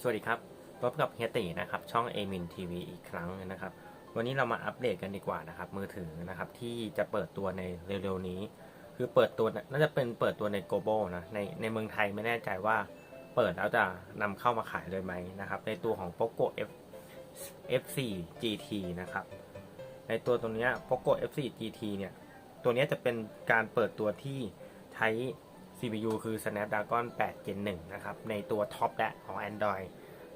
สวัสดีครับพบกับเฮียตีนะครับ ช่องเอมินทีวีอีกครั้งนะครับ วันนี้เรามาอัปเดตกันดีกว่านะครับ มือถือนะครับที่จะเปิดตัวในเร็วๆนี้ คือเปิดตัวน่าจะเป็นเปิดตัวใน global นะในในเมืองไทยไม่แน่ใจว่าเปิดแล้วจะนำเข้ามาขายเลยไหมนะครับ ในตัวของ POCO F F4 GT นะครับ ในตัวตัวนี้ POCO F4 GT เนี่ย ตัวนี้จะเป็นการเปิดตัวที่ใช้ CPU คือ Snapdragon 8 Gen 1 นะครับ ในตัวท็อปแหละของ Android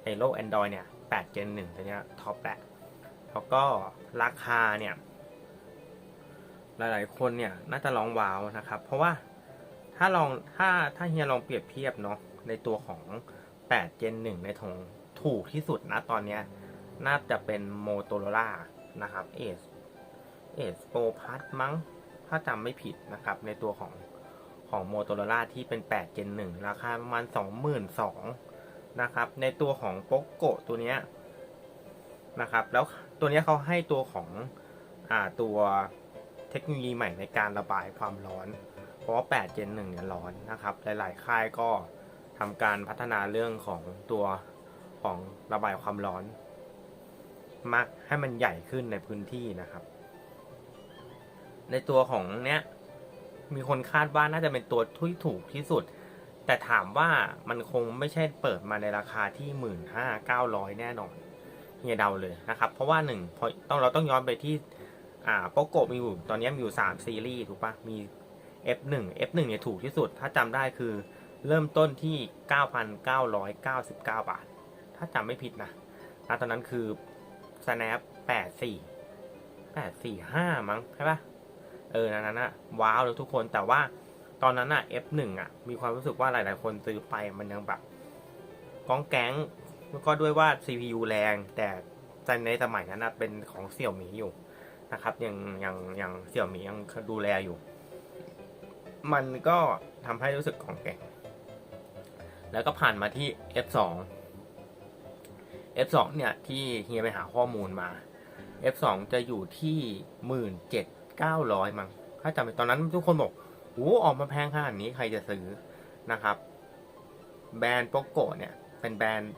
ในโลก Android เนี่ย 8 Gen 1 ตัวเนี้ยท็อปแหละ แล้วก็ราคาเนี่ย หลายๆ คนเนี่ยน่าจะลองว้าวนะครับ เพราะว่าถ้าลองถ้าถ้าเฮียลองเปรียบเทียบเนาะในตัวของ 8 Gen 1 ในทงถูกที่สุดนะตอนเนี้ยน่าจะเป็น Motorola นะครับ Edge Edge Pro Plus มั้ง ถ้าจำไม่ผิดนะครับในตัวของ ของ Motorola ที่เป็น 8 Gen 1 ราคาประมาณ 22,000นะครับ ในตัวของ POCO ตัวเนี้ยนะครับ แล้วตัวนี้เขาให้ตัวของอ่าตัวเทคโนโลยีใหม่ในการระบายความร้อน เพราะว่า 8 Gen 1 เนี่ยร้อนนะครับ หลาย ๆ ค่ายก็ทำการพัฒนาเรื่องของตัวของระบายความร้อนมากให้มันใหญ่ขึ้นในพื้นที่นะครับ ในตัวของเนี้ย มีคนคาดว่าน่าจะเป็นตัวที่ถูกที่สุด แต่ถามว่ามันคงไม่ใช่เปิดมาในราคาที่หมื่นห้าเก้าร้อยแน่นอนเฮียเดาเลยนะครับ เพราะว่าหนึ่งพอต้องเราต้องย้อนไปที่อ่าโปโกมีอยู่ตอนนี้มีอยู่สามซีรีส์ถูกปะมี F1 F1 เนี่ยถูกที่สุด ถ้าจำได้คือเริ่มต้นที่ 9,999 บาท ถ้าจำไม่ผิดนะนะตอนนั้นคือ Snap 84 845 มั้งใช่ปะ เออนั้นน่ะว้าวเลยทุกคนแต่ว่าตอนนั้นน่ะ F1 อะ มีความรู้สึกว่าหลาย ๆ คนซื้อไปมันยังแบบก้องแก๊งแล้วก็ด้วยว่า CPU แรง แต่ในสมัยนั้นนะเป็นของเสี่ยวหมีอยู่นะครับยังยังยังเสี่ยวหมียังดูแลอยู่ มันก็ทำให้รู้สึกของแก๊งแล้วก็ผ่านมาที่ F2 F2 เนี่ยที่เฮียไปหาข้อมูลมา F2 จะอยู่ที่หมื่นเจ็ด เก้าร้อยมั้งถ้าจำไม่ตอนนั้นทุกคนบอกโอ้ออกมาแพงขนาดนี้ใครจะซื้อนะครับ แบรนด์โปโกเนี่ย เป็นแบรนด์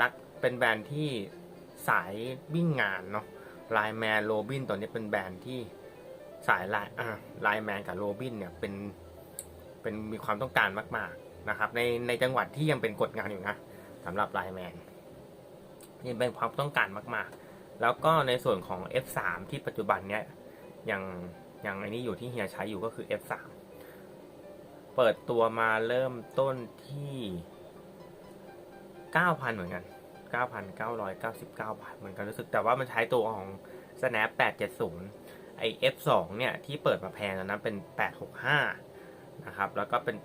รักเป็นแบรนด์ที่สายวิ่งงานเนาะไลแมนโรบินตัวนี้เป็นแบรนด์ที่สายไลอ่าไลแมนกับโรบินเนี่ยเป็นเป็นมีความต้องการมากๆนะครับ ในในจังหวัดที่ยังเป็นกฎงานอยู่นะสำหรับไลแมนนี่เป็นความต้องการมากๆ แล้วก็ในส่วนของ F3 ที่ปัจจุบันเนี้ย ยังยังไอ้นี้อยู่ที่เฮียใช้อยู่ก็คือ F3 เปิดตัวมาเริ่มต้นที่ 9,000 เหมือนกัน 9,999 บาทเหมือนกันรู้สึกแต่ว่ามันใช้ตัวของ Snap 870 ไอ F2 เนี่ย ที่เปิดมาแพงตอนนั้นเป็น 865 นะครับ แล้วก็เป็น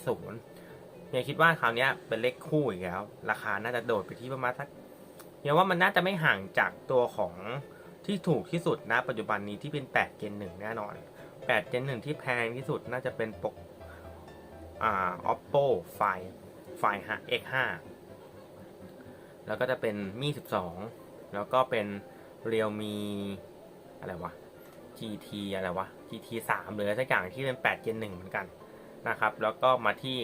870เนี่ยคิดว่าคราวนี้เป็นเลขคู่อีกแล้ว ราคาน่าจะโดดไปที่ประมาณสักเนี่ยว่ามันน่าจะไม่ห่างจากตัวของ ที่ถูกที่สุดนะปัจจุบันนี้ที่เป็น8 Gen 1 แน่นอน 8 Gen 1 ที่แพงที่สุดน่าจะเป็นปกอ่า oppo ไฟไฟ x5 แล้วก็จะเป็นมี12 แล้วก็เป็น realme อะไรวะ gt อะไรวะ gt 3หรือสักอย่างที่เป็น8 Gen 1 เหมือนกันนะครับ แล้วก็มาที่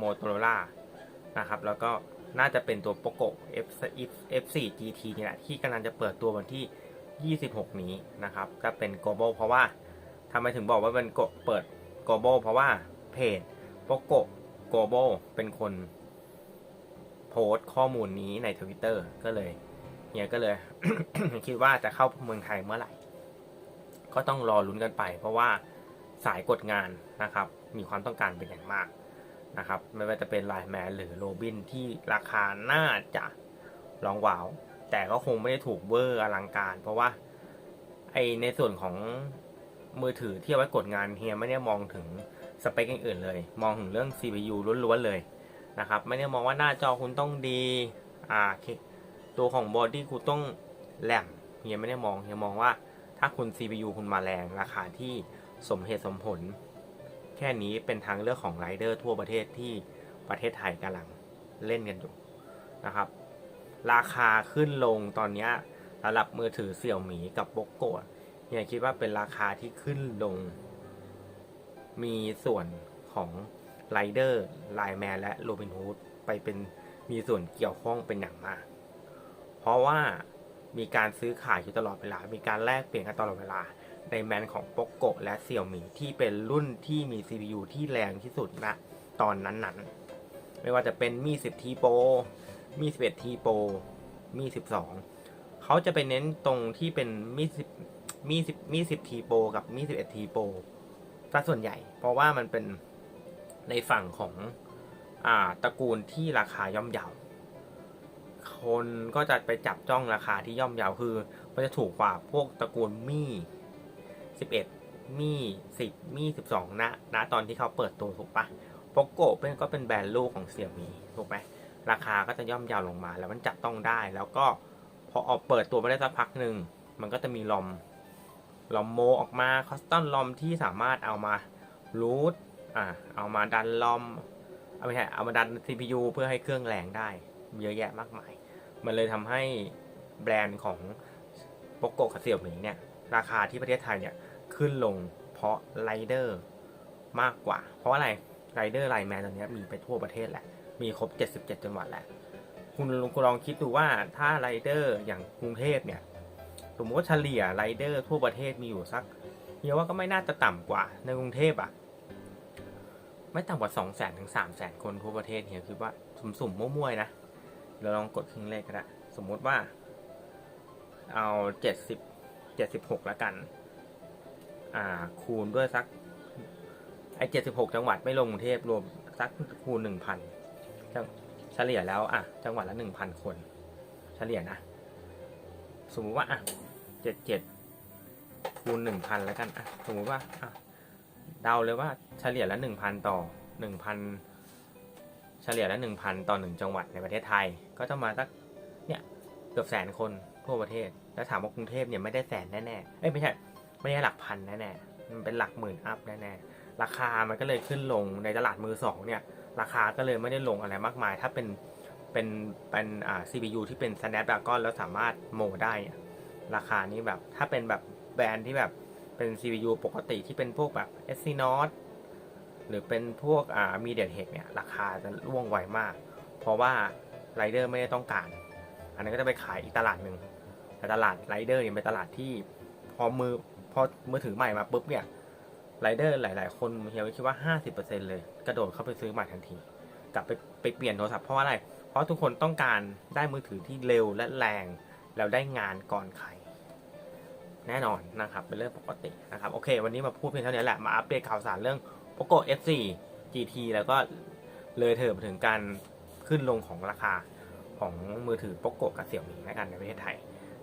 motorola นะครับ แล้วก็น่าจะเป็นตัว poco f f4 gt นี่แหละที่กำลังจะเปิดตัววันที่ 26 นี้นะครับ ก็เป็น global เพราะว่าทำไมถึงบอกว่าเป็นเปิด global เพราะว่าเพจ poco global เป็นคนโพสต์ข้อมูลนี้ในทวิตเตอร์ก็เลยเฮียก็เลย คิดว่าจะเข้าเมืองไทยเมื่อไหร่ ก็ต้องรอลุ้นกันไป เพราะว่าสายกดงานนะครับ มีความต้องการเป็นอย่างมากนะครับ ไม่ว่าจะเป็นไลน์แมนหรือโรบินที่ราคาน่าจะลองว้าว แต่ก็คงไม่ได้ถูกเวอร์อลังการ เพราะว่า ไอในส่วนของมือถือที่เอาไว้กดงานเฮียไม่ได้มองถึงสเปคอื่นๆเลย มองถึงเรื่อง CPU ล้วนๆเลยนะครับ ไม่ได้มองว่าหน้าจอคุณต้องดีอ่าตัวของบอดี้คุณต้องแหลมเฮียไม่ได้มองเฮียมองว่าถ้าคุณ CPU คุณมาแรงราคาที่สมเหตุสมผล แค่นี้เป็นทางเลือกของไรเดอร์ทั่วประเทศที่ประเทศไทยกำลังเล่นกันอยู่นะครับ ราคาขึ้นลงตอนนี้สำหรับมือถือเสี่ยวหมีกับโปโกะเฮียคิดว่าเป็นราคาที่ขึ้นลง มีส่วนของไรเดอร์ไลแมนและโรบินฮูดไปเป็นมีส่วนเกี่ยวข้องเป็นอย่างมาก เพราะว่ามีการซื้อขายอยู่ตลอดเวลา มีการแลกเปลี่ยนกันตลอดเวลา ในแบรนของ POCO และเสี่ยวหมีที่เป็นรุ่นที่มี CPU ที่แรงที่สุดณตอนนั้นๆ ไม่ว่าจะเป็นมี 10 T Pro มี11 T Pro มี12 เขาจะไปเน้นตรงที่เป็นมี10มี10มี10 T Pro กับมี11 T Pro ซะส่วนใหญ่ เพราะว่ามันเป็นในฝั่งของอ่าตระกูลที่ราคาย่อมเยาคนก็จะไปจับจ้องราคาที่ย่อมเยาวคือ มันจะถูกกว่าพวกตระกูลมี่สิบเอ็ดมี่สิบมี่สิบสองนะณตอนที่เขาเปิดตัวถูกปะโปโกเป็นก็เป็นแบรนด์ลูกของเสี่ยมีถูกไหม ราคาก็จะย่อมเยาวลงมา แล้วมันจับต้องได้ แล้วก็พอออกเปิดตัวมาได้สักพักหนึ่งมันก็จะมีลอมลอมโมออกมาคอสตอนลอมที่สามารถเอามารูทอ่าเอามาดันลอมเอาไม่ใช่เอามาดัน CPU เพื่อให้เครื่องแรงได้ เยอะแยะมากมาย มันเลยทำให้แบรนด์ของโปโกกับเสี่ยวหมิงเนี่ยราคาที่ประเทศไทยเนี่ยขึ้นลงเพราะไรเดอร์มากกว่า เพราะอะไรไรเดอร์ไลแมนตอนนี้มีไปทั่วประเทศแหละ มีครบ 77 จังหวัดแหละคุณคุณลองคิดดูว่าถ้าไรเดอร์อย่างกรุงเทพเนี่ย สมมติว่าเฉลี่ยไรเดอร์ทั่วประเทศมีอยู่สักเฮียว่าก็ไม่น่าจะต่ำกว่าในกรุงเทพอะไม่ต่ำกว่า 2 0 0 0 0 0ถึง3 0 0 0 0คนทั่วประเทศเฮียคิดว่าสุ่มๆมั่วๆนะเราลองกดครึ่งเลขก็ได้สมมติว่า เอาเจ็ดสิบเจ็ดสิบหกแล้วกัน อ่า คูณด้วยสัก ไอ้เจ็ดสิบหกจังหวัดไม่ลงกรุงเทพรวมสักคูณหนึ่งพัน เฉลี่ยแล้วอะจังหวัดละหนึ่งพันคน เฉลี่ยนะ สมมุติว่าอะเจ็ดเจ็ดคูณหนึ่งพันแล้วกันอะสมมุติว่าอะเดาเลยว่าเฉลี่ยละหนึ่งพันต่อหนึ่งพันเฉลี่ยละหนึ่งพันต่อหนึ่งจังหวัดในประเทศไทย ก็จะมาสักเนี่ยเกือบแสนคนทั่วประเทศ แล้วถามว่ากรุงเทพเนี่ยไม่ได้แสนแน่ๆเอ้ยไม่ใช่ไม่ใช่หลักพันแน่ๆมันเป็นหลักหมื่นอัพแน่ๆราคามันก็เลยขึ้นลงในตลาดมือสองเนี่ย ราคาก็เลยไม่ได้ลงอะไรมากมาย ถ้าเป็นเป็นเป็นอ่า CPU ที่เป็น Snapdragon แล้วสามารถโมได้ ราคานี้แบบถ้าเป็นแบบแบรนด์ที่แบบเป็น CPU ปกติที่เป็นพวกแบบ Exynos หรือเป็นพวกอ่ามีเดียเทคเนี่ยราคาจะร่วงไวมาก เพราะว่าไรเดอร์ไม่ได้ต้องการ อันนั้นก็จะไปขายอีกตลาดหนึ่งแต่ตลาดไรเดอร์เนี่ยเป็นตลาดที่พอมือพอมือถือใหม่มาปุ๊บเนี่ย ไรเดอร์หลาย ๆ คนเฮียคิดว่า 50%เลย กระโดดเข้าไปซื้อใหม่ทันที กลับไปไปเปลี่ยนโทรศัพท์เพราะว่าอะไร เพราะทุกคนต้องการได้มือถือที่เร็วและแรง แล้วได้งานก่อนใคร แน่นอนนะครับ เป็นเรื่องปกตินะครับ โอเค วันนี้มาพูดเพียงเท่านี้แหละ มาอัปเดตข่าวสารเรื่อง POCO F4 GT แล้วก็เลยเถิดถึงการขึ้นลงของราคาของมือถือ POCO กับเสี่ยวมีในกันในประเทศไทย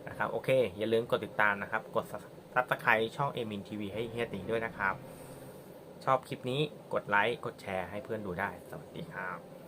นะครับ โอเค อย่าลืมกดติดตามนะครับ กด subscribe ช่องเอมินทีวีให้เฮียตีด้วยนะครับ ชอบคลิปนี้กดไลค์ กดแชร์ให้เพื่อนดูได้ สวัสดีครับ